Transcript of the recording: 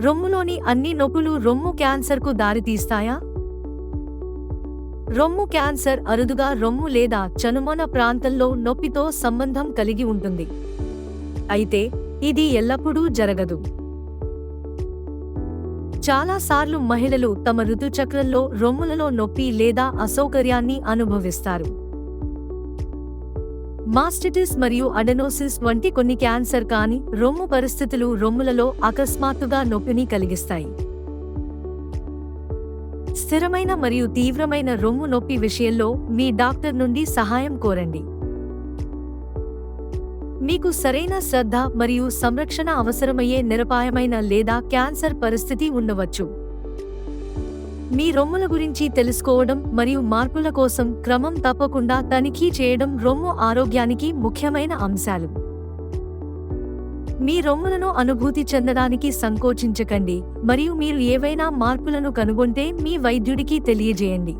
రొమ్ములోని అన్ని నొప్పులు రొమ్ము క్యాన్సర్కు దారితీస్తాయా? రొమ్ము క్యాన్సర్ అరుదుగా రొమ్ము లేదా చనుమొన ప్రాంతంలో నొప్పితో సంబంధం కలిగి ఉంటుంది. అయితే ఇది ఎల్లప్పుడూ జరగదు. చాలాసార్లు మహిళలు తమ ఋతుచక్రంలో రొమ్ములలో నొప్పి లేదా అసౌకర్యాన్ని అనుభవిస్తారు. మాస్టిటిస్ మరియు అడెనోసిస్ వంటి కొన్ని క్యాన్సర్ కాని రొమ్ము పరిస్థితులు రొమ్ములలో అకస్మాత్తుగా నొప్పిని కలిగిస్తాయి. స్థిరమైన మరియు తీవ్రమైన రొమ్ము నొప్పి విషయంలో మీ డాక్టర్ నుండి సహాయం కోరండి. మీకు సరైన శ్రద్ధ మరియు సంరక్షణ అవసరమయ్యే నిరపాయమైన లేదా క్యాన్సర్ పరిస్థితి ఉండవచ్చు. మీ రొమ్ముల గురించి తెలుసుకోవడం మరియు మార్పుల కోసం క్రమం తప్పకుండా తనిఖీ చేయడం రొమ్ము ఆరోగ్యానికి ముఖ్యమైన అంశాలు. మీ రొమ్ములను అనుభూతి చెందడానికి సంకోచించకండి మరియు మీరు ఏవైనా మార్పులను కనుగొంటే మీ వైద్యుడికి తెలియజేయండి.